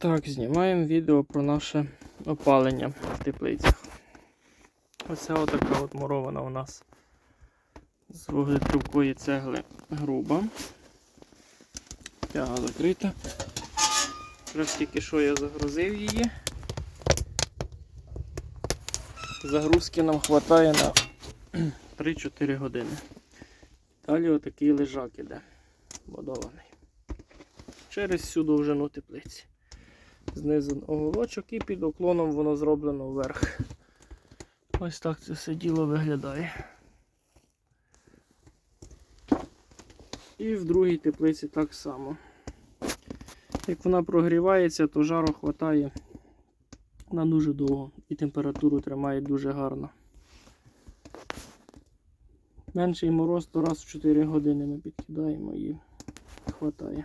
Так, знімаємо відео про наше опалення в теплицях. Оце отака от мурована у нас з вуглетрубкої цегли груба. Тяга закрита. Якраз тільки що я загрузив її. Загрузки нам вистачає на 3-4 години. Далі отакий лежак іде водований. Через всю довжину теплиці. Знизу оголочок і під уклоном воно зроблено вверх. Ось так це все діло виглядає. І в другій теплиці так само. Як вона прогрівається, то жару вистачає на дуже довго і температуру тримає дуже гарно. Менший мороз, то раз в 4 години ми підкидаємо і хватає.